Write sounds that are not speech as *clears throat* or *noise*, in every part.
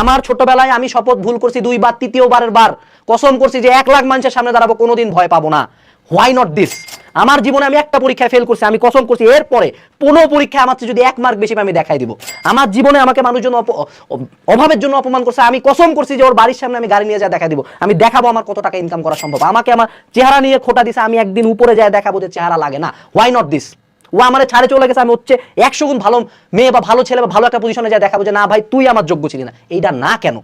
আমার ছোটবেলায় আমি শপথ ভুল করছি দুইবার, তৃতীয়বারের বার। কসম করছি যে এক লাখ মানুষের সামনে দাঁড়াবো, কোনোদিন ভয় পাবো না। হোয়াই নট দিস আমার জীবনে আমি একটা পরীক্ষায় ফেল করছি, আমি কসম করছি, এরপরে কোনো পরীক্ষায় আমার যদি এক মার্ক বেশি আমি দেখাই দিব। আমার জীবনে আমাকে মানুষজন অভাবের জন্য অপমান করছে, আমি কসম করছি যে ওর বাড়ির সামনে আমি গাড়ি নিয়ে যা দেখা দিব। আমি দেখাবো আমার কত টাকা ইনকাম করা সম্ভব। আমাকে আমার চেহারা নিয়ে খোটা দিছে, আমি একদিন উপরে যায় দেখাবো যে চেহারা লাগে না। হোয়াই নট দিস ও আমার ছাড়ে চলে গেছে, আমি হচ্ছে একশো গুণ ভালো মেয়ে বা ভালো ছেলে বা ভালো একটা পজিশনে যায়, দেখাবো যে, না ভাই, তুই আমার যোগ্য ছিলি না। এইটা না কেন?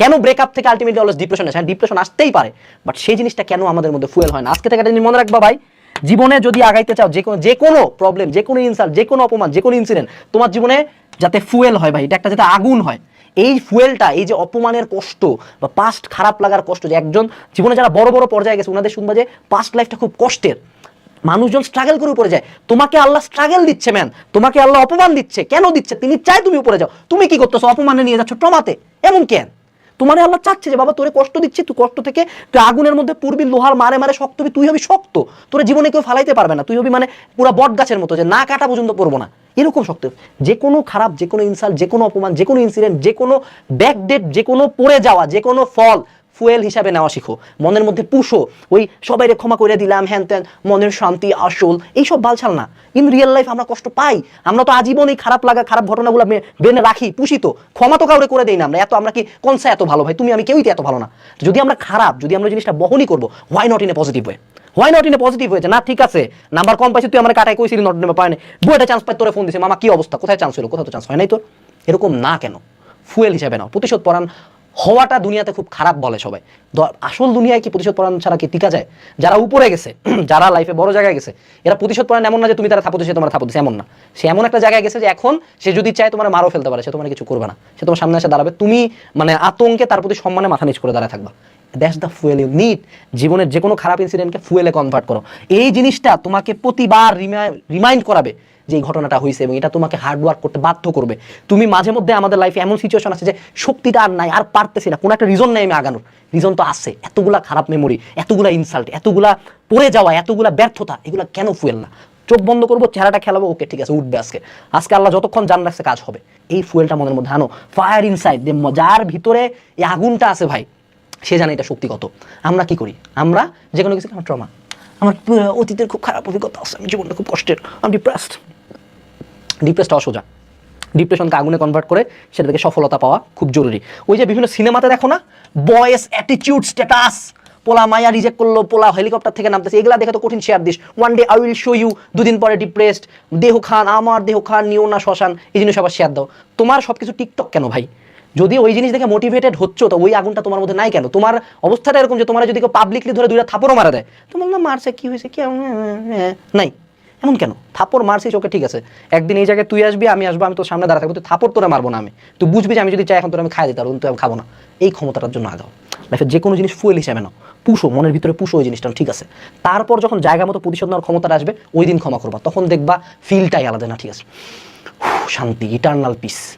কেন ব্রেকআপ থেকে আলটিমেটলি অলস ডিপ্রেশন আসে? ডিপ্রেশন আসতেই পারে বাট সেই জিনিসটা কেন আমাদের মধ্যে ফুয়েল হয় না? আজকে থেকে একটা জিনিস মনে রাখবা ভাই, জীবনে যদি আগাইতে চাও, যে কোনো যে কোনো প্রবলেম যে কোনো ইনসাল্ট যে কোনো অপমান, যে কোনো ইনসিডেন্ট তোমার জীবনে যাতে ফুয়েল হয় ভাই, এটা একটা যাতে আগুন হয়। এই ফুয়েলটা এই যে অপমানের কষ্ট বা পাস্ট খারাপ লাগার কষ্ট যে একজন জীবনে যারা বড় বড় পর্যায়ে গেছে, ওনাদের শুনবা যে পাস্ট লাইফটা খুব কষ্টের। মানুষজন স্ট্রাগল করে উপরে যায়। তোমাকে আল্লাহ স্ট্রাগল দিচ্ছে ম্যান তোমাকে আল্লাহ অপমান দিচ্ছে। কেন দিচ্ছে? তিনি চায় তুমি উপরে যাও। তুমি কি করতেছো? অপমানে নিয়ে যাচ্ছ ট্রমাতে। এমন কেন তোমার আল্লাহ চাচ্ছে যে, বাবা, তোরে কষ্ট দিচ্ছে তুই কষ্ট থেকে তুই আগুনের মধ্যে পূর্বী, লোহার মারে মারে শক্ত হবি, তুই হবি শক্ত। তোর জীবনে কেউ ফালাইতে পারবে না। তুই হবি মানে পুরো বট গাছের মতো যে, না কাটা পর্যন্ত পড়ব না। এরকম শক্ত যে কোনো খারাপ, যে কোনো ইনসাল্ট, যে কোনো অপমান, যে কোনো ইনসিডেন্ট যে কোনো ব্যাকডেট যে কোনো পড়ে যাওয়া, যে কোনো ফল ফুয়েল হিসাবে নেওয়া শিখো। মনের মধ্যে পুষো। ওই সবাইরে ক্ষমা করে দিলাম, হ্যান ত্যান, মনের শান্তি, আসল, এইসব বালছাল না। ইন রিয়েল লাইফ আমরা কষ্ট পাই। আমরা তো আজীবন এই খারাপ লাগা, খারাপ ঘটনাগুলো বেনে রাখি, পুষি তো। ক্ষমা তো কাউরে করে দেই না আমরা। এত আমরা কি কোনসা এত ভালো ভাই? তুমি আমি কেউই তো এত ভালো না। যদি আমরা খারাপ, যদি আমরা জিনিসটা বহনই করব why not in a positive way why not in a positive হয়েছে না, ঠিক আছে নাম্বার কম পাইছি, তুই আমার কাটাই কইছিলি নট নেবে পায় না বইটা চান্স পাই তোরে ফোন দিছে, মামা, কি অবস্থা? কোথায় চান্স হলো কোথাও তো চান্স হয় নাই তোর? এরকম না কেন? ফুয়েল হিসাবে নাও। প্রতিশোধ পরাণ হওয়াটা দুনিয়াতে খুব খারাপ বলে সবাই। আসল দুনিয়ায় কি প্রতিশোধ পরায়ণ ছাড়া কি টিকা যায়? যারা উপরে গেছে, *clears throat* যারা লাইফে বড় জায়গায় গেছে, এরা প্রতিশোধ পরায়ণ এমন না যে তুমি তারা থাপো সে তোমার থাপো এমন না। সে এমন একটা জায়গায় গেছে যে এখন সে যদি চায় তোমার মারও ফেলতে পারে, সে তোমার কিছু করবে না। সে তোমার সামনে এসে দাঁড়াবে। তুমি মানে আতঙ্কে তার প্রতি সম্মানে মাথা নিচ করে দাঁড়ায় থাকবা। That's the fuel you need জীবনের যে কোনো খারাপ ইনসিডেন্টকে ফুয়েলে কনভার্ট করো। এই জিনিসটা তোমাকে প্রতিবার রিমাইন্ড করাবে যে এই ঘটনাটা হয়েছে এবং এটা তোমাকে হার্ড ওয়ার্ক করতে বাধ্য করবে। তুমি মাঝে মধ্যে আমাদের লাইফে এমন সিচুয়েশন আছে যে শক্তিটা আর নাই, আর পারতেছি না। কোনো একটা রিজন নেই আমি আগানোর। রিজন তো আছে। এতগুলা খারাপ মেমোরি এতগুলা ইনসাল্ট এতগুলা পড়ে যাওয়া, এতগুলা ব্যর্থতা, এগুলা কেন ফুয়েল না? চোখ বন্ধ করব, চেহারাটা খেলাবো ওকে ঠিক আছে, উঠবে আজকে। আজকে আল্লাহ যতক্ষণ জান রাখছে কাজ হবে। এই ফুয়েলটা মনের মধ্যে আনো। ফায়ার ইনসাইড যার ভিতরে এই আগুনটা আছে ভাই, সে জানে এটা শক্তিগত আমরা কি করি? আমরা যে কোনো কিছু, আমার ট্রমা আমার অতীতের খুব খারাপ অভিজ্ঞতা আছে, আমি জীবনটা খুব কষ্টের আমি ডিপ্রেসড ডিপ্রেসটা অসোজা ডিপ্রেশনকে আগুনে কনভার্ট করে সেটা থেকে সফলতা পাওয়া খুব জরুরি। ওই যে বিভিন্ন সিনেমাতে দেখো না বয়েস অ্যাটিটিউড স্ট্যাটাস পোলা মায়া রিজেক্ট করল, পোলা হেলিকপ্টার থেকে নামতেছে, এগুলা দেখে তো কঠিন share this. One day I will show you দুদিন পরে ডিপ্রেসড দেহ খান, আমার দেহ খান, নিও না শ্মশান, এই জিনিস আবার শেয়ার দাও। তোমার সব কিছু টিকটক কেন ভাই? যদি ওই জিনিস দেখে মোটিভেটেড হচ্ছ, তো ওই আগুনটা তোমার মধ্যে নাই কেন? তোমার অবস্থাটা এরকম যে তোমার যদি কেউ পাবলিকলি ধরে দুইটা থাপড়ও মারা দেয় তোমার না মারছে, কি হয়েছে, কি? নাই। এমন কেন? থাপড় মারছিস, ওকে ঠিক আছে। একদিন এই জায়গায় তুই আসবি, আমি আসব, আমি তোর সামনে দাঁড়া থাকব, তুই থাপড় তোরা মারবো না আমি। তুই বুঝবি যে আমি যদি চাই এখন তোর আমি খাই দিতে পারব, কিন্তু আমি খাব না। এই ক্ষমতাটার জন্য আগাও। লাইফে যে কোনো জিনিস ফুয়েল হিসাবে নাও। পুষো, মনের ভিতরে পুষো ওই জিনিসটা, ঠিক আছে? তারপর যখন জায়গা মতো প্রতিশোধ নেওয়ার ক্ষমতাটা আসবে, ওই দিন ক্ষমা করবা। তখন দেখবা ফিলটাই আলাদা না, ঠিক আছে? শান্তি ইটার্নাল পিস